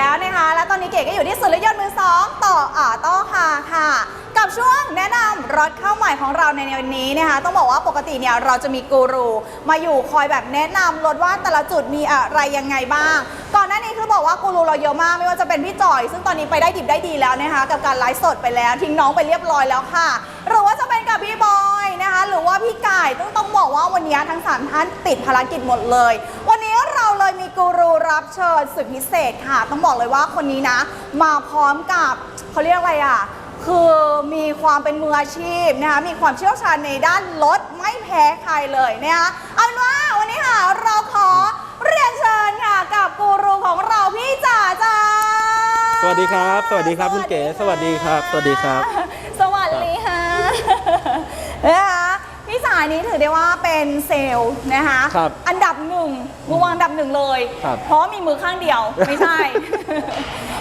แล้วนะคะ และตอนนี้เก๋ก็อยู่ที่ศูนย์รถยนต์มือสองต่ออ่าต้อคาค่ะ กับช่วงแนะนำรถเข้าใหม่ของเราในวันนี้นะคะ ต้องบอกว่าปกติเนี่ยเราจะมีกูรูมาอยู่คอยแบบแนะนำรถว่าแต่ละจุดมีอะไรยังไงบ้าง ก่อนหน้านี้คือบอกว่ากูรูเราเยอะมากไม่ว่าจะเป็นพี่จอย ซึ่งตอนนี้ไปได้ดิบได้ดีแล้วนะคะ กับการไลฟ์สดไปแล้วทิ้งน้องไปเรียบร้อยแล้วค่ะ หรือว่าจะเป็นกับพี่บอยนะคะ หรือว่าพี่ไก่ต้องต้องบอกว่าวันนี้ทั้งสามท่านติดภารกิจหมดเลย วันนี้เราเลยมีกูรูรับเชิญสุดพิเศษค่ะ ต้องบอกเลยว่าคนนี้นะ มาพร้อมกับเขาเรียกอะไรอะ คือมีความเป็นมืออาชีพนะคะมีความเชี่ยวชาญในด้านรถไม่แพ้ใครเลยนะคะเอาเป็นว่าวันนี้ค่ะเราขอเรียนเชิญค่ะกับกูรูของเราพี่จ๋าจ้าสวัสดีครับ สวัสดีครับคุณเก๋ สวัสดีครับ สวัสดีครับ สวัสดีค่ะนะคะพี่สายนี้ถือได้ว่าเป็นเซลล์นะคะครับอันดับหนึ่งมือวางอันดับหนึ่งเลย ครับ เพราะว่ามีมือข้างเดียวไม่ใช่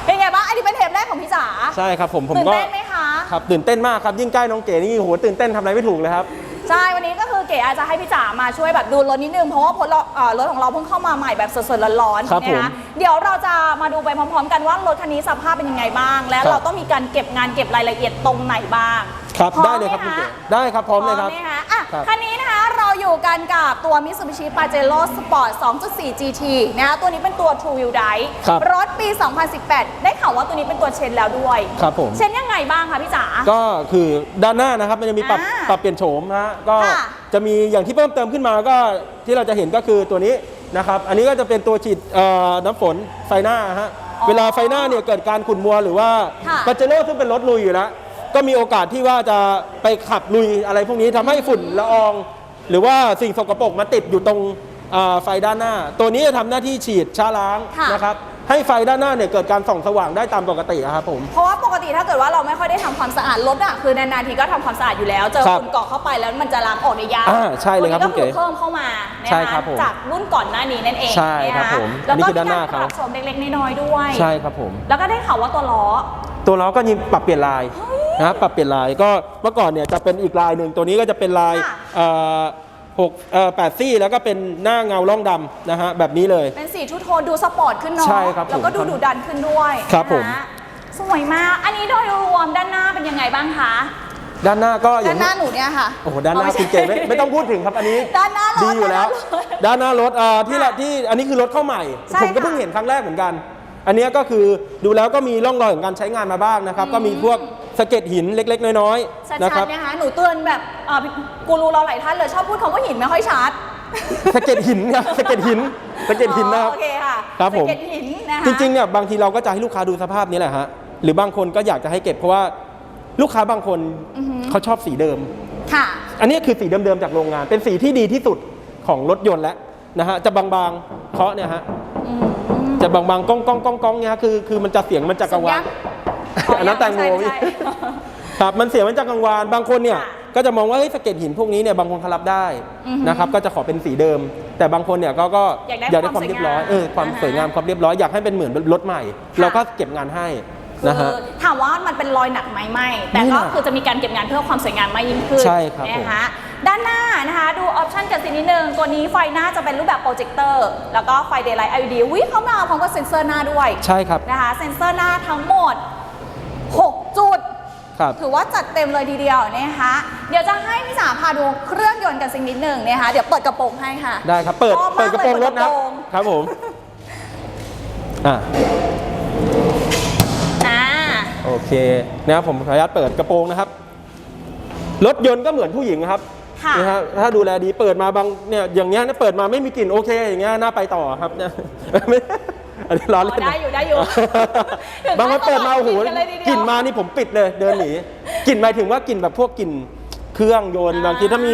เป็นไงบ้างอันนี้เป็นเทปแรกของพี่จ๋าใช่ครับผมผมตื่นก็เต้นไหมคะ ครับตื่นเต้นมากครับยิ่งใกล้น้องเก๋นี่โหตื่นเต้นทำอะไรไม่ถูกเลยครับ ใช่ วันนี้ก็คือเก๋อาจจะให้พี่จ๋ามาช่วยแบบดูรถนิดนึง เพราะว่าพลเราเอ่อรถของเราเพิ่งเข้ามาใหม่แบบสดๆร้อนครับๆนะคะผมเดี๋ยวเราจะมาดูไปพร้อมๆ กันว่ารถคันนี้สภาพเป็นยังไงบ้าง และครับ เราต้องมีการเก็บงานเก็บรายละเอียดตรงไหนบ้างครับพอมได้เลยครับหมคุณเก๋ะได้ครับพร้อมเลยครับไหมคะอะ ครับคันนี้นะคะเราอยู่กันกับตัว Mitsubishi Pajero Sport 2.4 GT นะคะตัวนี้เป็นตัว True Wheel Drive ครับรถปี 2018 ได้ข่าวว่าตัวนี้เป็นตัวเชนแล้วด้วย ครับผม เชนยังไงบ้างคะพี่จ๋า ก็คือด้านหน้านะครับมันจะมีปรับอ่าปรับเปลี่ยนโฉมฮะก็ค่ะ จะมีอย่างที่เพิ่มเติมขึ้นมาก็ที่เราจะเห็นก็คือตัวนี้นะครับอันนี้ก็จะเป็นตัวฉีดเอ่อน้ำฝนไฟหน้าฮะอ๋อเวลาไฟหน้าเนี่ยเกิดการขุ่นมัวหรือว่าค่ะ ปาเจโร่ซึ่งเป็นรถลุยอยู่แล้ว ก็มีโอกาสที่ว่าจะไปขับลุยอะไรพวกนี้ทำให้ฝุ่นละออง หรือว่าสิ่งสกปรกมาติดอยู่ตรงอ่าไฟด้านหน้า ตัวนี้จะทำหน้าที่ฉีดช้าล้างค่ะนะครับให้ไฟด้านหน้าเนี่ยเกิดการส่องสว่างได้ตามปกติอะครับผม เพราะว่าปกติถ้าเกิดว่าเราไม่ค่อยได้ทำความสะอาดรถอะคือนานๆทีก็ทำความสะอาดอยู่แล้ว เจอครับฝุ่นเกาะเข้าไปแล้วมันจะล้างออกได้ยากอ่าใช่เลยครับตัวนี้ก็คุณเก๋คือเพิ่มเข้ามานะใช่คะครับผมจากรุ่นก่อนหน้านี้นั่นเองใช่ครับนะะผมอัแล้วนนี้ก็คือด้านหน้าเขามีกรปรับโฉมเล็กๆน้อยๆด้วย ใช่ครับผม แล้วก็ได้ข่าวว่าตัวล้อ ตัวล้อก็ยิงปรับเปลี่ยนลาย นะครับปรับเปลี่ยนลายก็เมื่อก่อนเนี่ยจะเป็นอีกลายหนึ่งตัวนี้ก็จะเป็นลายค่ะ เอ่อหกเอ่อแปดซี่แล้วก็เป็นหน้าเงาล่องดำนะฮะแบบนี้เลย เป็นสีทูโทนดูสปอร์ตขึ้นเนาะใช่ครับผมแล้วก็ดูดุดันขึ้นด้วยครับผม นะะสวยมาก อันนี้โดยรวมด้านหน้าเป็นยังไงบ้างคะด้านหน้าก็อด้าย่านงหน้าหนูเนี่ยค่ะโอ้โหด้านหน้าอ๋อคุณเก๋ไม่ไม่ต้องพูดถึงครับอันนี้ ด้านหน้ารถดีอยู่แล้ว ด้านหน้ารถเอ่อที่ละค่ะที่อันนี้คือรถเข้าใหม่ ใช่ผมก็ค่ะเพิ่งเห็นครั้งแรกเหมือนกัน อันเนี้ยก็คือดูแล้วก็มีร่องรอยของการใช้งานมาบ้างนะครับ ก็มีพวก สะเก็ดหินเล็ก ๆ น้อยชัๆนะครัดบๆนะคะหนูเตือนแบบอ่ากูรู้เราหลายท่านเลยชอบพูดคำว่าหินไม่ค่อยชัดสะเก็ดหินครับสะเก็ดหินสะเก็ดหินนะครับ อ๋อโอเคค่ะครับผม สะเก็ดหินนะคะ จริงๆเนี่ยบางทีเราก็จะให้ลูกค้าดูสภาพนี้แหละฮะหรือบางคนก็อยากจะให้เก็บเพราะว่าลูกค้าบางคนอือหือ เขาชอบสีเดิม ค่ะ อันนี้คือสีเดิมๆจากโรงงาน เป็นสีที่ดีที่สุดของรถยนต์แล้วนะฮะจะบางๆเคาะเนี่ยฮะอืมจะบางๆก้องก้องก้องก้องเนี่ยฮะคือคือมันจะเสียงมันจะกังวานสุดยักษ์ อันนั้นแตงโมไใช่ไม่ใช่ ครับมันเสียงมันจะกังวานบางคนเนี่ยค่ะก็จะมองว่าเฮ้ยสะเก็ดหินพวกนี้เนี่ยบางคนเขารับได้อือหือนะครับก็จะขอเป็นสีเดิม แต่บางคนเนี่ยก็ก็อยากได้ความเรียบร้อยความสวยงามเออความอ่าฮะสวยงามความเรียบร้อยอยากให้เป็นเหมือนรถใหม่เราก็เก็บงานให้นะฮะ คือถามว่ามันเป็นรอยหนักไหมไม่ แต่ไม่หนัก็กคือจะมีการเก็บงานเพื่อความสวยงามมากยิ่งขึ้นใช่ครับนะคะด้านหน้านะคะดูออปชันกันสินิดนึง ตัวนี้ไฟหน้าจะเป็นรูปแบบโปรเจคเตอร์ แล้วก็ไฟเดย์ไลท์ LED วิเขามาพร้อมกับเซ็นเซอร์หน้าด้วยใช่ครับ นะคะ เซ็นเซอร์หน้าทั้งหมด6 จุด ครับ ถือว่าจัดเต็มเลยทีเดียวนะคะ เดี๋ยวจะให้พี่สาพาดูเครื่องยนต์กันสักนิดหนึ่งนะคะ เดี๋ยวเปิดกระโปรงให้ค่ะ ได้ครับ เปิด ชอบมากเปิดกระโปรงรถนะเปิดกระโปรง ครับผม อ่า อ่า โอเคนะครับผมขออนุญาตเปิดกระโปรงนะครับ รถยนต์ก็เหมือนผู้หญิงครับค่ะ นะฮะถ้าดูแลดีเปิดมาบางเนี่ยอย่างเงี้ยเนี่ยเปิดมาไม่มีกลิ่นโอเค อย่างเงี้ยน่าไปต่อครับเนี่ยไม่ อันนี้ล้อเล่นได้อยู่ได้อยู่ถึงบางคนเปิดมาโอ้โหขั้นตอนกินกันเลยทีเดียวกลิ่นมานี่ผมปิดเลยเดินหนีกลิ่นหมายถึงว่ากลิ่นแบบพวกกลิ่นเครื่องยนต์อ่า บางทีถ้ามี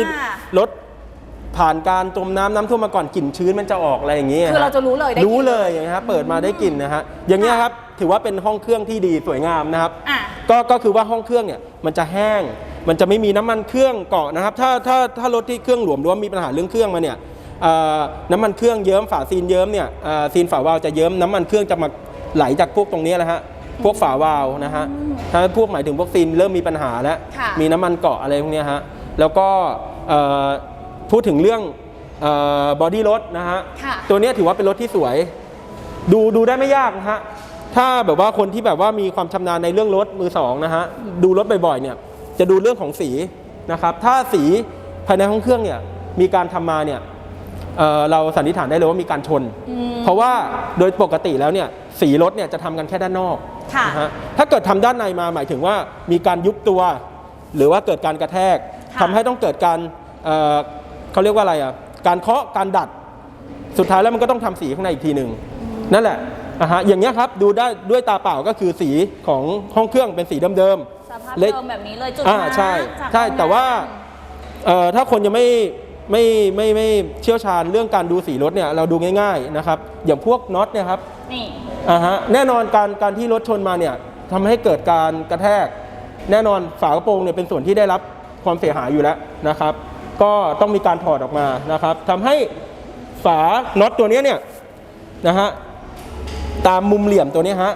รถผ่านการจมน้ำน้ำท่วมมาก่อนกลิ่นชื้นมันจะออกอะไรอย่างเงี้ยคือเราจะรู้เลยได้กลิ่นรู้เลยอย่างเงี้ยครับเปิดมาได้กลิ่นนะฮะอย่างเงี้ยครับถือว่าเป็นห้องเครื่องที่ดีสวยงามนะครับ อะ ก็ก็คือว่าห้องเครื่องเนี่ยมันจะแห้ง มันจะไม่มีน้ำมันเครื่องเกาะนะครับ ถ้าถ้าถ้ารถที่เครื่องหลวมหรือว่ามีปัญหาเรื่องเครื่องมาเนี่ยเอ่อ น้ำมันเครื่องเยิ้มฝาซีนเยิ้มเนี่ยเอ่อซีนฝาวาล์วจะเยิ้มน้ำมันเครื่องจะมาไหลจากพวกตรงเนี้ยแหละฮะพวกฝาวาล์วนะฮะถ้าพวกหมายถึงพวกซีนเริ่มมีปัญหาแล้วค่ะมีน้ำมันเกาะอะไรพวกเนี้ยฮะแล้วก็เอ่อพูดถึงเรื่องบอดี้รถนะฮะค่ะตัวเนี้ยถือว่าเป็นรถที่สวย ดูดูได้ไม่ยากนะฮะถ้าแบบว่าคนที่แบบว่ามีความชำนาญในเรื่องรถมือสองนะฮะดูรถบ่อยๆเนี่ยจะดูเรื่องของสีนะครับถ้าสีภายในห้องเครื่องเนี่ยมีการทำมาเนี่ย เอ่อเราสันนิษฐานได้เลยว่ามีการชนอืมเพราะว่าโดยปกติแล้วเนี่ยสีรถเนี่ยจะทำกันแค่ด้านนอกค่ะนะฮะถ้าเกิดทำด้านในมาหมายถึงว่ามีการยุบตัว หรือว่าเกิดการกระแทกค่ะทำให้ต้องเกิดการเอ่อเขาเรียกว่าอะไรอะการเคาะการดัดสุดท้ายแล้วมันก็ต้องทำสีข้างในอีกทีหนึ่งนั่นแหละอะฮะอย่างเงี้ยครับดูได้ด้วยตาเปล่าก็คือสีของห้องเครื่องเป็นสีเดิมสภาพเล็กเดิมแบบนี้เลยจุดอ่ามาร์คใช่จากใช่โรงงนแต่ว่าๆเอ่อถ้าคนยังไม่ ไม่ไม่ไม่เชี่ยวชาญเรื่องการดูสีรถเนี่ยเราดูง่ายๆนะครับอย่างพวกน็อตเนี่ยครับนี่อ่าฮะแน่นอนการการที่รถชนมาเนี่ยทำให้เกิดการกระแทก แน่นอนฝากระโปรงเนี่ยเป็นส่วนที่ได้รับความเสียหายอยู่แล้วนะครับ ก็ต้องมีการถอดออกมานะครับทำให้ฝาน็อตตัวเนี้ยเนี่ยนะฮะตามมุมเหลี่ยมตัวเนี้ยฮะ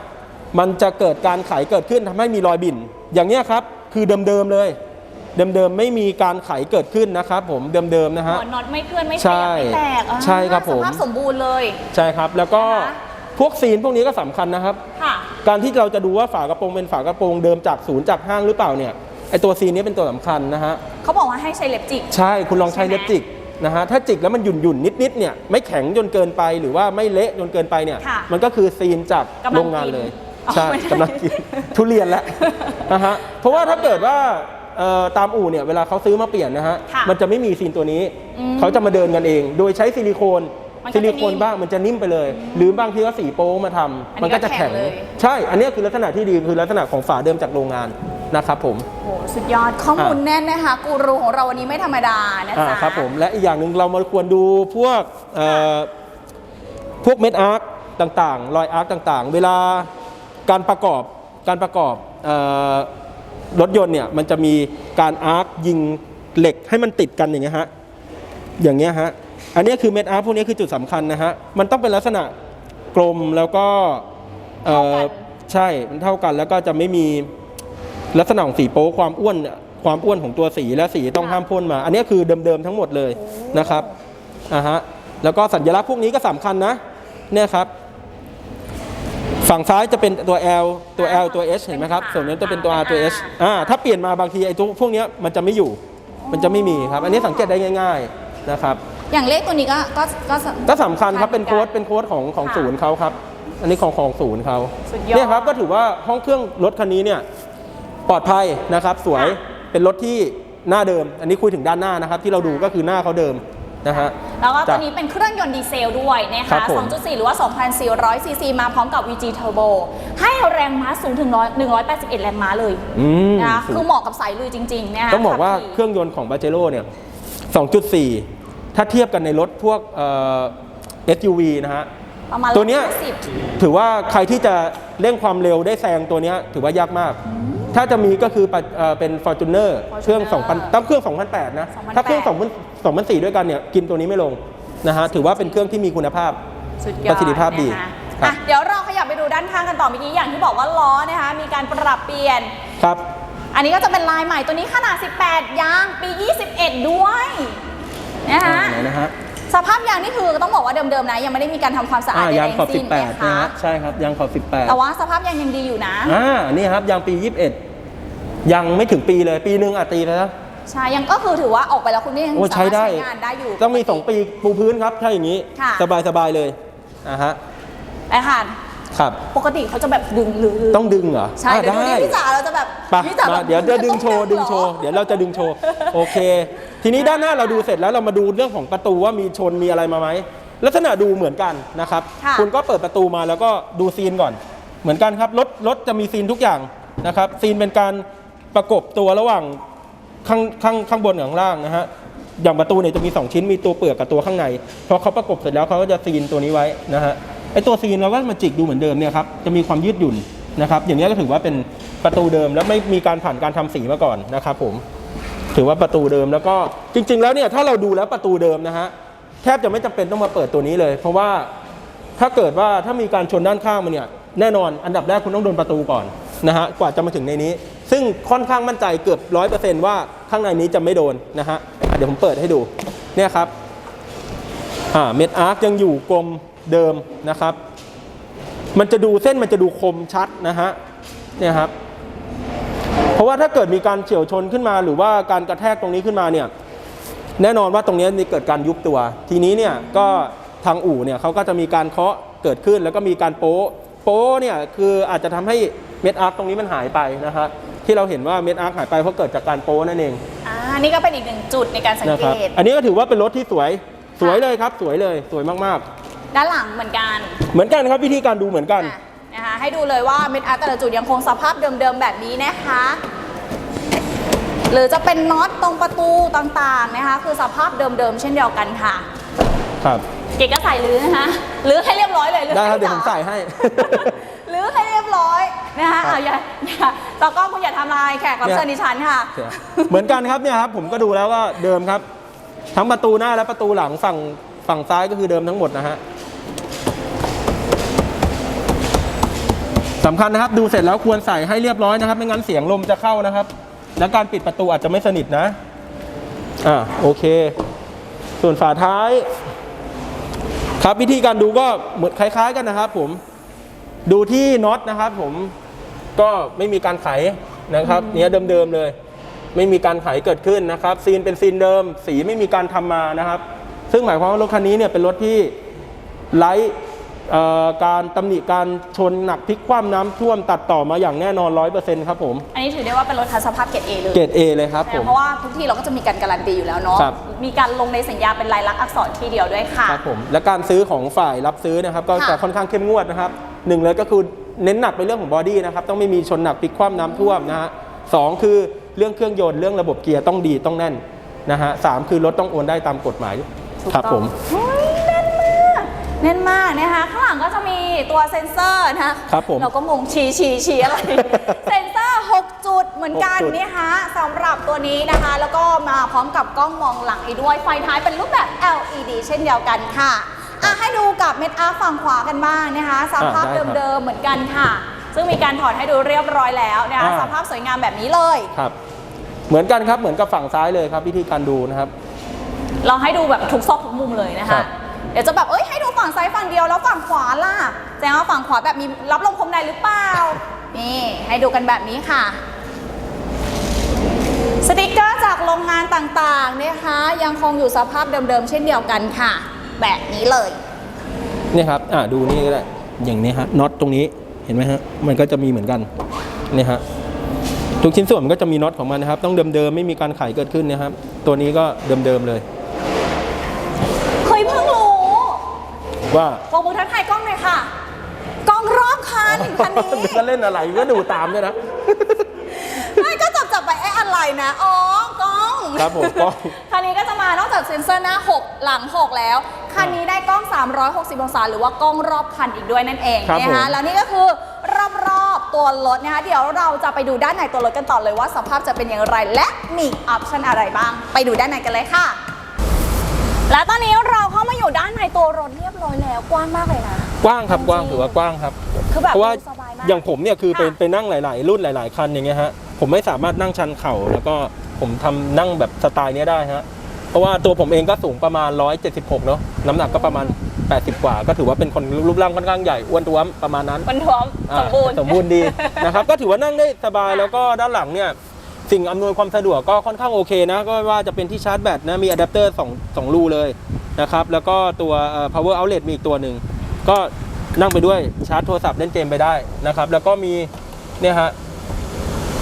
มันจะเกิดการไขเกิดขึ้นทำให้มีรอยบิ่นอย่างเนี้ยครับคือเดิมๆเลย เดิมๆไม่มีการไขเกิดขึ้นนะครับผมเดิมๆนะฮะ หัวน็อตไม่เคลื่อนไม่ขใช่ยับไม่แตกอ่าใช่ครับผม สภาพสมบูรณ์เลย ใช่ครับ แล้วก็นะคะ พวกซีนพวกนี้ก็สำคัญนะครับ ค่ะ การที่เราจะดูว่าฝากระโปรงเป็นฝากระโปรงเดิมจากศูนย์จากห้างหรือเปล่าเนี่ยไอตัวซีนนี้เป็นตัวสำคัญนะฮะ เขาบอกว่าให้ใช้เล็บจิก ใช่คุณลองใช้ใช่ไหม เล็บจิกนะฮะถ้าจิกแล้วมันหยุ่นหยุ่นนิดนิดๆเนี่ยไม่แข็งจนเกินไปหรือว่าไม่เละจนเกินไปเนี่ย ค่ะมันก็คือซีนจากกำลังโรงงานกินเลยอ๋อใช่ไม่ใช่กำลังกินทุเรียนแล้วนะฮะเพราะว่าถ้าเกิดว่าเอ่อ ตามอู่เนี่ยเวลาเขาซื้อมาเปลี่ยนนะฮะค่ะมันจะไม่มีซีนตัวนี้ อืมเขาจะมาเดินกันเอง โดยใช้ซิลิโคนมันก็ซิลิโคนจะนิ่มบ้างมันจะนิ่มไปเลย หรือบางทีก็สีโป๊มาทำอันนี้มันก็จะก็แข็แข็งงเลย ใช่ อันนี้คือลักษณะที่ดีคือลักษณะของฝาเดิมจากโรงงานนะครับผมโอ้โหสุดยอดข้อมูลแน่นนะคะกูรูของเราวันนี้ไม่ธรรมดานะอ่าจ๊ะ ครับผมและอีกอย่างหนึ่งเรามาควรดูพวกเอ่อพวกเม็ดอาร์คต่างๆ รอยอาร์คต่างๆ เวลาการประกอบการประกอบเอ่อ รถยนต์เนี่ยมันจะมีการอาร์คยิงเหล็กให้มันติดกันอย่างเงี้ยฮะอย่างเงี้ยฮะอันเนี้ยคือเม็ดอาร์คพวกนี้คือจุดสำคัญนะฮะมันต้องเป็นลักษณะกลมแล้วก็เอ่อเท่ากันใช่มันเท่ากันแล้วก็จะไม่มีลักษณะของสีโป๊ความอ้วนความอ้วนของตัวสีและสีต้องห้ามพ่นมา อันนี้คือเดิมๆทั้งหมดเลยนะครับอ่าฮะแล้วก็สัญลักษณ์พวกนี้ก็สำคัญนะเนี่ยครับ ฝั่งซ้ายจะเป็นตัว L ตัว L ตัว H เห็นไหมครับ ส่วนนั้นจะเป็นตัว R ตัว H อ่าถ้าเปลี่ยนมาบางทีไอ้ตัวพวกเนี้ยมันจะไม่อยู่ มันจะไม่มีครับ อันนี้สังเกตได้ง่าย ๆนะครับ อย่างเลขตัวนี้ก็ก็ก็สก็สำคัญครับ เป็นโค้ดหมือกัเป็นโค้ดของของค่ะศูนย์เขาครับ อันนี้ของของศูนย์เขาสุดยอด เนี่ยครับ ก็ถือว่าห้องเครื่องรถคันนี้เนี่ยปลอดภัยนะครับ สวยค่ะเป็นรถที่หน้าเดิม อันนี้คุยถึงด้านหน้านะครับ ที่เราดูก็คือหน้าเขาเดิม นะฮะ แล้วก็ตัวจ้ะนี้เป็นเครื่องยนต์ดีเซลด้วยนะครัคะ บผม 2.4 หรือว่า 2,400 ซีซีมาพร้อมกับ VG Turbo ให้แรงม้าสูงถึง181 แรงม้าเลยอืมนะคะสูงคือเหมาะกับสายลุยจริงๆนะคะต้องบอกว่าขัขี่ เครื่องยนต์ของบาเจโร่เนี่ย 2.4 ถ้าเทียบกันในรถพวกเอ่อ SUV นะฮะ ประมาณตัวเนี้ย 150 ถือว่าใครที่จะเร่งความเร็วได้แซงตัวเนี้ยถือว่ายากมาก ถ้าจะมีก็คือปะเอ่อเป็น Fortuner เครื่อง 2,000ตั้งเครื่อง 2,008 นะ2,800ถ้าเครื่อง2,000 2,004ด้วยกันเนี่ยกินตัวนี้ไม่ลงนะฮะถือว่าเป็นเครื่องที่มีคุณภาพ สุดยอดประสิทธิภาพดีนะคะครับ อะเดี๋ยวเราขยับไปดูด้านข้างกันต่อเมื่อกี้อย่างที่บอกว่าล้อนะคะมีการปรับเปลี่ยน ครับ อันนี้ก็จะเป็นลายใหม่ตัวนี้ขนาด 18 ยางปี 21 ด้วยนะคะไหนนะฮะสภาพยางนี่คือต้องบอกว่าเดิมๆนะยังไม่ได้มีการทำความสะอาดอ่าใดยางๆขอบทั้งสิ้น18นะนะคะฮะใช่ครับยางขอบแต่18ว่าสภาพยางยังดีอยู่นะ อ่า นี่ครับยางปี 21 ยังไม่ถึงปีเลย ปีหนึ่งอะตีไปแล้ว ใช่ยังก็คือถือว่าออกไปแล้วคุณก็ยังโอ้สาใช้มารถได้ ใช้งานได้อยู่ต้องมี2ปีปูพื้นครับถ้าอย่างนี้ค่ะ สบายสบายๆเลยอ่าฮะไอ้ค่ะครับ ปกติเขาจะแบบดึงหรือต้องดึงเหรอใช่อ่าเดี๋ยวดูได้นี่พี่จ๋าเราจะแบบไปพี่จ๋าแบมาบเดี๋ยวจะดึงโชว์ต้องดึงโชว์หรอ เดี๋ยวเราจะดึงโชว์โอเค ทีนี้ด้านหน้าเราดูเสร็จแล้วเรามาดูเรื่องของประตูว่ามีชนมีอะไรมาไหมลักษณะดูเหมือนกันนะครับค่ะ ณก็เปิดประตูมาแล้วก็ดูซีนก่อน เหมือนกันครับรถรถจะมีซีนทุกอย่างนะครับซีนเป็นการประกบตัวระหว่าง ข้างข้างข้างบนกับข้างล่างนะฮะอย่างประตูเนี่ยจะมี 2 ชิ้นมีตัวเปลือกกับตัวข้างในพอเขาประกบเสร็จแล้วเขาก็จะซีนตัวนี้ไว้นะฮะไอตัวซีนเราก็มาจิกดูเหมือนเดิมเนี่ยครับจะมีความยืดหยุ่นนะครับอย่างนี้ก็ถือว่าเป็นประตูเดิมแล้วไม่มีการผ่านการทำสีมาก่อนนะครับผมถือว่าประตูเดิมแล้วก็จริง ๆ แล้วเนี่ยถ้าเราดูแล้วประตูเดิมนะฮะแทบจะไม่จำเป็นต้องมาเปิดตัวนี้เลย เพราะว่าถ้าเกิดว่าถ้ามีการชนด้านข้างมันเนี่ยแน่นอนอันดับแรกคุณต้องโดนประตูก่อนนะฮะกว่าจะมาถึงในนี้ ซึ่งค่อนข้างมั่นใจเกือบร้อยเปอร์เซนต์ว่าข้างในนี้จะไม่โดนนะฮะเดี๋ยวผมเปิดให้ดูเนี่ยครับอ่าเม็ดอาร์คยังอยู่กลมเดิมนะครับ มันจะดูเส้นมันจะดูคมชัดนะฮะเนี่ยครับ เพราะว่าถ้าเกิดมีการเฉียวชนขึ้นมา หรือว่าการกระแทกตรงนี้ขึ้นมาเนี่ยแน่นอนว่าตรงนี้มีเกิดการยุบตัว ทีนี้เนี่ยก็ทางอู่เนี่ยเขาก็จะมีการเคาะเกิดขึ้น แล้วก็มีการโป๊โป๊เนี่ยคืออาจจะทำให้เม็ดอาร์คตรงนี้มันหายไปนะครับ ที่เราเห็นว่าเม็ดอาร์คหายไปเพราะเกิดจากการโป๊ะนั่นเองอ่านี่ก็เป็นอีกหนึ่งจุดในการสังนะเกครับต อันนี้ก็ถือว่าเป็นรถที่สวยสวยเลยครับ สวยเลยสวยมากด้านหลังเหมือนกันๆ เหมือนกันครับวิธีการดูเหมือนกัน อะนะคะให้ดูเลยว่าเม็ดอาร์ตแต่ละจุดยังคงสภาพเดิมๆแบบนี้นะคะ หรือจะเป็นน็อตตรงประตูต่างๆนะคะ คือสภาพเดิมๆเช่นเดียวกันค่ะ ครับ เก๋ก็ใส่ลื้อนะคะลื้อให้เรียบร้อยเลยลื้อได้ครับให้เดี๋ยวผมจ๋าใส่ให้ลื้อให้เรียบร้อยนะคะครับอะอย่าอย่าต่อกล้องคุณอย่าทำลายแขกรับเชิญดิฉันค่ะ เหมือนกันครับเนี่ยครับผมก็ดูแล้วก็เดิมครับ ทั้งประตูหน้าและประตูหลังฝั่งฝั่งซ้ายก็คือเดิมทั้งหมดนะฮะสำคัญนะครับดูเสร็จแล้วควรใส่ให้เรียบร้อยนะครับ ไม่งั้นเสียงลมจะเข้านะครับ และการปิดประตูอาจจะไม่สนิทนะอ่าโอเค ส่วนฝาท้าย ครับวิธีการดูก็เหมือนคล้าย ๆ กันนะครับผม ดูที่น็อตนะครับผมก็ไม่มีการไขนะครับเนี้ยเดิมๆเลย ไม่มีการไขเกิดขึ้นนะครับ ซีนเป็นซีนเดิม สีไม่มีการทำมานะครับ ซึ่งหมายความว่ารถคันนี้เนี่ยเป็นรถที่ไร้เอ่อการตำหนิการชนหนักพลิกคว่ำน้ำท่วมตัดต่อมาอย่างแน่นอนร้อยเปอร์เซ็นต์ครับผม อันนี้ถือได้ว่าเป็นรถทัศสภาพเกรดเอเลยเกรด A เลยครับผมเพราะว่าทุกที่เราก็จะมีการการันตีอยู่แล้วเนาะครับมีการลงในสัญญาเป็นลายลักษณ์อักษรทีเดียวด้วยค่ะครับผมและการซื้อของฝ่ายรับซื้อนะครับก็ค่ะจะค่อนข้างเข้มงวดนะครับ หนึ่งเลยก็คือเน้นหนักไปเรื่องของบอดี้นะครับต้องไม่มีชนหนักพลิกคว่ำน้ำท่วมนะฮะสองคือเรื่องเครื่องยนต์เรื่องระบบเกียร์ต้องดีต้องแน่นนะฮะสามคือรถต้องโอนได้ตามกฎหมายถูกครับต้องผมเฮ้ยแน่นมากแน่นมากนะคะข้างหลังก็จะมีตัวเซ็นเซอร์นะคะครับผมเราก็งงชี้ชี้ชี้อะไร เซ็นเซอร์ 6 จุดเหมือนกันหกจุดนี่ฮะสำหรับตัวนี้นะคะ แล้วก็มาพร้อมกับกล้องมองหลังอีกด้วยไฟท้ายเป็นรูปแบบ LED เช่นเดียวกันค่ะ อะให้ดูกับเม็ดอาร์ฝั่งขวากันบ้างนะคะ สภาพอ่าได้ครับเดิมๆเหมือนกันค่ะ ซึ่งมีการถอดให้ดูเรียบร้อยแล้วนะคะอ่า สภาพสวยงามแบบนี้เลย ครับ เหมือนกันครับเหมือนกับฝั่งซ้ายเลยครับวิธีการดูนะครับ เราให้ดูแบบทุกซอกทุกมุมเลยนะครัคะ บ เดี๋ยวจะแบบเอ้ยให้ดูฝั่งซ้ายฝั่งเดียวแล้วฝั่งขวาล่ะแสดงว่าฝั่งขวาแบบมีรับลมคมในหรือเปล่า นี่ให้ดูกันแบบนี้ค่ะ สติกเกอร์จากโรงงานต่างๆนะคะ ยังคงอยู่สภาพเดิมๆเช่นเดียวกันค่ะ แบบนี้เลยนี่ครับอ่าดูนี่ก็ได้อย่างนี้ฮะน็อตตรงนี้เห็นไหมฮะมันก็จะมีเหมือนกันนี่ฮะทุกชิ้นส่วนมันก็จะมีน็อตของมันนะครับ ต้องเดิมๆไม่มีการไขเกิดขึ้นนะครับ ตัวนี้ก็เดิมๆเลยเคยเพิ่งรู้ว่าโปรโมททักทายกล้องหน่อยค่ะกล้องรอบคันคันนี้ก็เล่นอะไรก็ดูตามด้วยนะไม่ก็จับจับๆไปไอ้อะไรนะอ๋อกล้อง ครับผมกล้อง คันนี้ก็จะมานอกจากเซ็นเซอร์หน้า 6 หลัง 6 แล้ว คันนี้ได้กล้อง 360 องศา หรือว่ากล้องรอบคันอีกด้วยนั่นเองครับนะผม คะแล้วนี่ก็คือรอบๆตัวรถนะคะเดี๋ยวเราจะไปดูด้านในตัวรถกันต่อเลยว่าสภาพจะเป็นอย่างไร และมีออปชันอะไรบ้าง ไปดูด้านในกันเลยค่ะ และตอนนี้เราเข้ามาอยู่ด้านในตัวรถเรียบร้อยแล้วกว้างมากเลยนะ กว้างครับกว้างถือว่ากว้างครับ คือแบบเพราะว่าดูสบายมาก อย่างผมเนี่ยคือไปค่ะ ไปนั่งหลาย ๆ รุ่นหลาย ๆ คันอย่างเงี้ยฮะผมไม่สามารถนั่งชันเข่าแล้วก็ ผมทำนั่งแบบสไตล์เนี้ยได้ฮะเพราะว่าตัวผมเองก็สูงประมาณ 176 เนาะน้ำหนักก็ประมาณ 80 กว่า ก็ถือว่าเป็นคนรูปร่างค่อนข้างใหญ่อ้วนท้วมประมาณนั้นมันท้วมอ่าสมบูรณ์สมบูรณ์ดีนะครับ ก็ถือว่านั่งได้สบายค่ะแล้วก็ด้านหลังเนี่ยสิ่งอำนวยความสะดวกก็ค่อนข้างโอเคนะ ก็ว่าจะเป็นที่ชาร์จแบตนะมีอะแดปเตอร์2 2รูเลยนะครับ แล้วก็ตัวเอ่อ power outlet มีอีกตัวหนึ่ง ก็นั่งไปด้วยชาร์จโทรศัพท์เล่นเกมไปได้นะครับ แล้วก็มีเนี่ยฮะ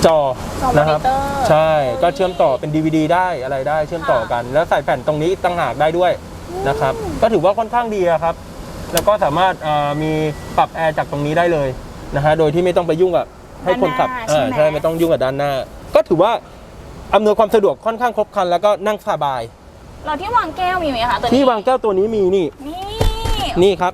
จอจอนะครับ มอนิเตอร์ ใช่ก็เชื่อมต่อเป็น DVD ได้อะไรได้เชื่อมต่อกัน แล้วใส่แผ่นตรงนี้ตั้งหากได้ด้วยนะครับ ก็ถือว่าค่อนข้างดีอะครับ แล้วก็สามารถเอ่อมีปรับแอร์จากตรงนี้ได้เลยนะฮะโดยที่ไม่ต้องไปยุ่งกับให้คนขับด้านหน้าเออใช่ไหม ใช่ไม่ต้องยุ่งกับด้านหน้า ก็ถือว่าอำนวยความสะดวกค่อนข้างครบครันแล้วก็นั่งสบาย เราที่วางแก้วมีไหมคะตัวนี้ที่วางแก้วตัวนี้มีนี่นี่นี่ครับ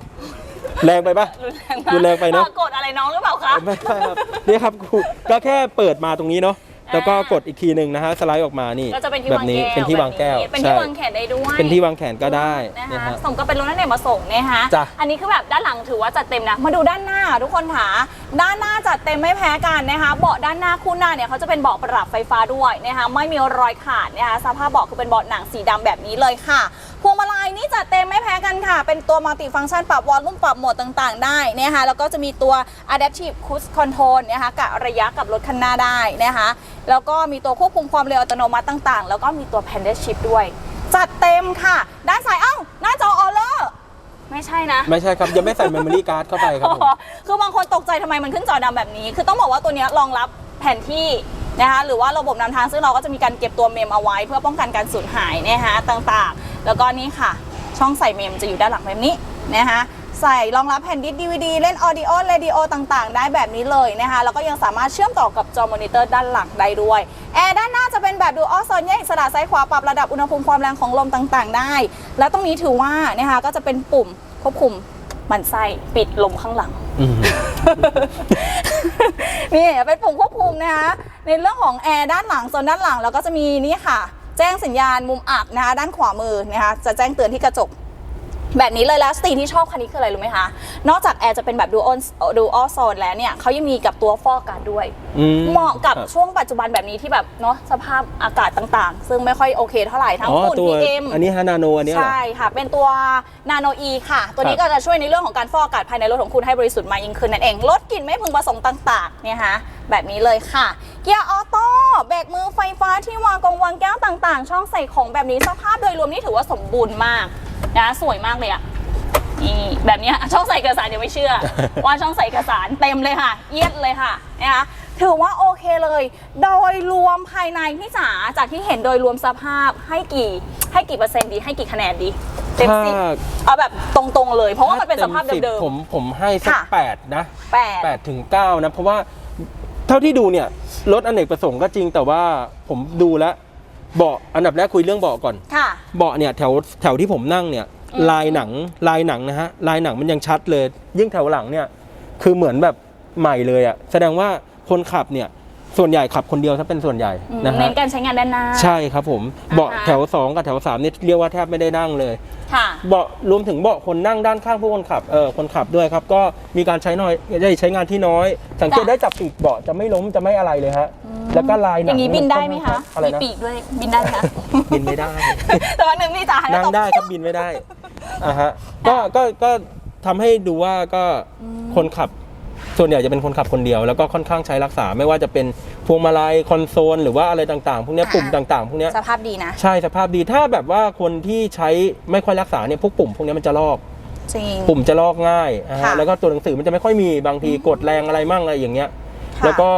แรงไปปะรุนแรงมากรุนแรงไปเนอะอ่กดอะไรน้องหรือเปล่าคะไม่ใช่ครับนี่ครับครูก็แค่เปิดมาตรงนี้เนาะแล้วก็กดอีกทีหนึ่งนะฮะสไลด์ออกมานี่ก็จะเป็นที่แบวาบงนี้แก้วเป็นที่วางแก้วบบนี้เป็นใช่ที่วางแขนได้ด้วยเป็นที่วางแขนก็ได้นะนะคะฮะสมก็เป็นรถนั่นเองมาส่งนะคะจ้ะอันนี้คือแบบด้านหลังถือว่าจัดเต็มนะมาดูด้านหน้าทุกคนค่ะด้านหน้าจัดเต็มไม่แพ้กันนะคะเบาะด้านหน้าคู่หน้าเนี่ยเขาจะเป็นเบาะปรับไฟฟ้าด้วยนะคะไม่มีรอยขาดนะคะสภาพเบาะคือเป็นเบาะหนังสีดำแบบนี้เลยค่ะ พวงมาลัยนี่จัดเต็มไม่แพ้กันค่ะ เป็นตัวมัลติฟังก์ชันปรับวอลลุ่มปรับโหมดต่างๆ ได้นะคะแล้วก็จะมีตัว adaptive cruise control นะคะกะระยะกับรถคันหน้าได้นะคะแล้วก็มีตัวควบคุมความเร็วอัตโนมัติต่างๆ แล้วก็มีตัว paddle shift ด้วย จัดเต็มค่ะ ด้านซ้ายเอ้า หน้าจอออเลอร์ไม่ใช่นะ ไม่ใช่ครับ ยังไม่ใส่เมมโมรี่การ์ดเข้าไปครับผม คือบางคนตกใจทำไมมันขึ้นจอดำแบบนี้ คือต้องบอกว่าตัวเนี้ยรองรับแผนที่ นะคะหรือว่าระบบนำทางซึ่งเราก็จะมีการเก็บตัวเมมเอาไว้ เพื่อป้องกันการสูญหายนะคะต่างๆ แล้วก็นี่ค่ะ ช่องใส่เมมจะอยู่ด้านหลังแบบนี้นะคะใส่รองรับแผ่นดิสดีวดีเล่นออดิโอเรดิโอต่างๆ ได้แบบนี้เลยนะคะแล้วก็ยังสามารถเชื่อมต่อกับจอมอนิเตอร์ด้านหลังได้ด้วยแอร์ด้านหน้าจะเป็นแบบดูออโซนแยกอิสระซ้ายขวาปรับระดับอุณหภูมิความแรงของลมต่างๆ ได้ แล้วตรงนี้ถือว่านะคะก็จะเป็นปุ่มควบคุม มันไส้ปิดลมข้างหลังอืมนี่เป็นปุ่มควบคุมนะคะในเรื่องของแอร์ด้านหลังโซนด้านหลัง แล้วก็จะมีนี่ค่ะ แจ้งสัญญาณมุมอับนะคะด้านขวามือนะคะจะแจ้งเตือนที่กระจก แบบนี้เลยแล้วสิ่งที่ชอบคันนี้คืออะไรรู้ไหมคะ นอกจากแอร์จะเป็นแบบดูออนดูออโซนแล้วเนี่ยเขายังมีกับตัวฟอกอากาศด้วยอืมเหมาะกับครับช่วงปัจจุบันแบบนี้ที่แบบเนาะสภาพอากาศต่างๆ ซึ่งไม่ค่อยโอเคเท่าไหร่ทั้งอ๋อฝุ่นตัว PM อันนี้ฮานาโนอันเนี้ยเหรอใช่ค่ะ เป็นตัว Nano E ค่ะ ตัวนี้ครัก็บจะช่วยในเรื่องของการฟอกอากาศภายในรถของคุณให้บริสุทธิ์มากยิ่งขึ้นนั่นเองลดกลิ่นไม่พึงประสงค์ต่างๆเนี่ยฮะแบบนี้เลยค่ะ เกียร์ออโต้เบรกมือไฟฟ้าที่วางกองวางแก้วต่างๆ ช่องใส่ของแบบนี้สภาพโดยรวมนี่ถือว่าสมบูรณ์มาก นะสวยมากเลยอะนี่แบบเนี้ยช่องใส่เอกสารเดี๋ยวไม่เชื่อ ว่าช่องใส่เอกสารเต็มเลยค่ะเอียดเลยค่ะนะคะถือว่าโอเคเลย โดยรวมภายในพี่จ๋าจากที่เห็นโดยรวมสภาพให้กี่ให้กี่เปอร์เซ็นต์ดี ให้กี่คะแนนดีเต็มสิบถ้า เอาแบบตรงๆเลย เพราะว่ามันเป็นสภาพถ้ต็เดิม ผมผมให้สักค่ะ แปดนะๆแปด แปดถึงเก้านะ เพราะว่าเท่าที่ดูเนี่ยรถอเนกประสงค์ก็จริงแต่ว่าผมดูแล้ว เบาะอันดับแรกคุยเรื่องเบาะก่อน ค่ะ เบาะเนี่ยแถวแถวที่ผมนั่งเนี่ย อืม ลายหนังลายหนังนะฮะลายหนังมันยังชัดเลย ยิ่งแถวหลังเนี่ย คือเหมือนแบบใหม่เลยอะ่ะแสดงว่าคนขับเนี่ย ส่วนใหญ่ขับคนเดียวถ้าเป็นส่วนใหญ่อืมนะเน้ฮะนการใช้งานด้านหน้า ใช่ครับผมเบาะอ่าฮะ แถว 2 กับแถว3นี่เรียกว่าแทบไม่ได้นั่งเลย ค่ะ เบาะรวมถึงเบาะคนนั่งด้านข้างผู้คนขับเออคนขับด้วยครับ ก็มีการใช้น้อยได้ใช้งานที่น้อย สังเกตจ้ะ ได้จับปีกเบาะจะไม่ล้มจะไม่อะไรเลยฮะแล้วก็ลายหอนังย่างนี้บินได้ไหมคะอะไรมีนะปีกด้วยบินได้ไหมคะ บินไม่ได้ แต่วันหนึ่งพี่จ๋าให้นั่งตบได้ครับบินไม่ได้อะฮะก็ก็ก็ทำให้ดูว่าก็คนขับ ส่วนใหญ่จะเป็นคนขับคนเดียว แล้วก็ค่อนข้างใช้รักษาไม่ว่าจะเป็นพวงมาลัยคอนโซลหรือว่าอะไรต่างๆ พวกเนี้ยอ่า ปุ่มต่างๆ พวกเนี้ยสภาพดีนะ ใช่สภาพดีถ้าแบบว่าคนที่ใช้ไม่ค่อยรักษาเนี่ยพวกปุ่มพวกเนี้ยมันจะลอก จริง ปุ่มจะลอกง่ายนะค่ะฮะแล้วก็ตัวหนังสือมันจะไม่ค่อยมีบางทีกดแรงอะไรมั่งอะไรอย่างเงี้ย ค่ะแล้วก็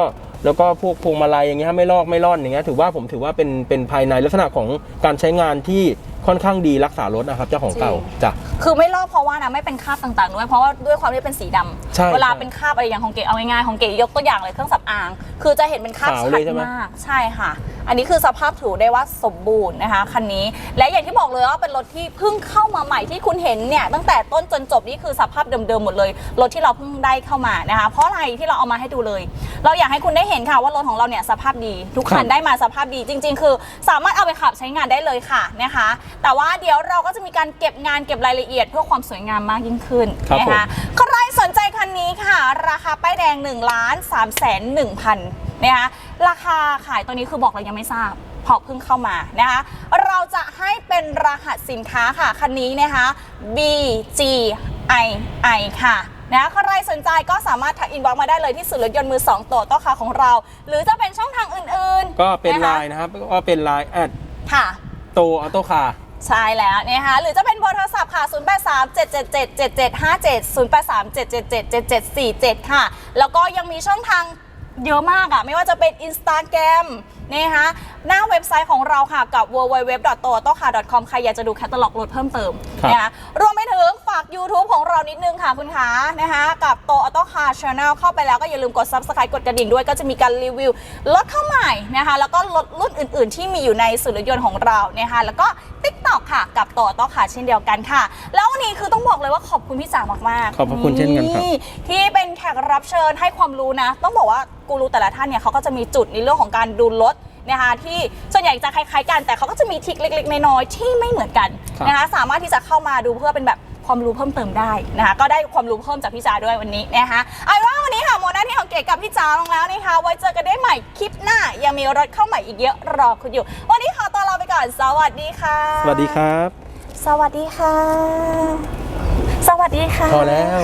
แล้วก็พวกพวงมาลัยอย่างเงี้ยไม่ลอกไม่ร่อนอย่างเงี้ยถือว่าผมถือว่าเป็นเป็นภายในลักษณะของการใช้งานที่ ค่อนข้างดีรักษารถนะครับเจ้าของเก่าจ้ะ คือไม่ลอกเพราะว่านะไม่เป็นคราบต่างๆด้วยเพราะว่าด้วยความที่เป็นสีดำใช่เวลาใช่เป็นคราบอะไรอย่างของเก๋เอาง่ายๆของเก๋ยกตัวอย่างเลยเครื่องสำอาง คือจะเห็นเป็นคราบขาวชัเลดยใช่ไหมมากใช่ค่ะ อันนี้คือสภาพถือได้ว่าสมบูรณ์นะคะคันนี้และอย่างที่บอกเลยว่าเป็นรถที่เพิ่งเข้ามาใหม่ที่คุณเห็นเนี่ยตั้งแต่ต้นจนจบนี่คือสภาพเดิมๆหมดเลยรถที่เราเพิ่งได้เข้ามานะคะเพราะอะไรที่เราเอามาให้ดูเลย เราอยากให้คุณได้เห็นค่ะว่ารถของเราเนี่ยสภาพดี ทุกคันครับได้มาสภาพดีจริง ๆ คือ สามารถเอาไปขับใช้งานได้เลยค่ะนะคะแต่ว่าเดี๋ยวเราก็จะมีการเก็บงานเก็บรายละเอียด เพื่อความสวยงามมากยิ่งขึ้นครับนะคะผมใครสนใจคันนี้ค่ะ ราคาป้ายแดง1ล้าน3แสน1พันนะคะราคาขายตัวนี้คือบอกเรายังไม่ทราบเพราะเพิ่งเข้ามานะคะ เราจะให้เป็นรหัสสินค้าค่ะ คันนี้นะคะ BGII ค่ะนะใครสนใจก็สามารถทักอินบ็อกซ์มาได้เลยที่ศูนย์รถยนต์มือสองโตโต้คาของเรา หรือจะเป็นช่องทางอื่นๆ ก็เป็นะคะไลน์นะครับ ก็เป็นไลน์แอดค่ะโตออโต้คาร์ ใช่แล้วนะคะหรือจะเป็นเบอร์โทรศัพท์ค่ะ 0 8 3 7 7 7 7 7 5 7 0 8 3 7 7 7 7 7 4 7 ค่ะ แล้วก็ยังมีช่องทางเยอะมากอะไม่ว่าจะเป็น Instagram นะคะหน้าเว็บไซต์ของเราค่ะกับ www.totocar.com ใครอยากจะดูแคตตาล็อกรถเพิ่มเติมครับนะคะรวมไปถึงฝาก YouTube ของเรานิดนึงค่ะคุณคะนะคะกับโตออโต้คาร์ชาแนลเข้าไปแล้วก็อย่าลืมกด Subscribe กดกระดิ่งด้วยก็จะมีการรีวิวรถเข้าใหม่นะคะแล้วก็รถรุ่นอื่น ๆ ที่มีอยู่ในศูนย์รถยนต์ของเรานะคะแล้วก็ TikTok ค่ะ กับโตออโต้คาร์เช่นเดียวกันค่ะ แล้ววันนี้คือต้องบอกเลยว่าขอบคุณพี่จ๋ามากๆขอบพระคุณเช่นกันครับที่เป็นแขกรับเชิญให้ความรู้นะ ต้องบอกว่า กูรูแต่ละท่านเนี่ยเขาก็จะมีจุดในเรื่องของการดูรถนะคะที่ส่วนใหญ่จะคล้ายๆกันแต่เขาก็จะมีทริคเล็ก ๆ น้อยๆที่ไม่เหมือนกันครับนะคะสามารถที่จะเข้ามาดูเพื่อเป็นแบบความรู้เพิ่มเติมได้นะคะก็ได้ความรู้เพิ่มจากพี่จ๋าด้วยวันนี้นะคะเอาเป็นว่าวันนี้ค่ะโมหน้าที่ของเก๋กับพี่จ๋าลงแล้วนะคะไว้เจอกันได้ใหม่คลิปหน้ายังมีรถเข้าใหม่อีกเยอะรอคุณอยู่ วันนี้ขอตัวลาไปก่อนสวัสดีค่ะ สวัสดีครับ สวัสดีค่ะ สวัสดีค่ะ พอแล้ว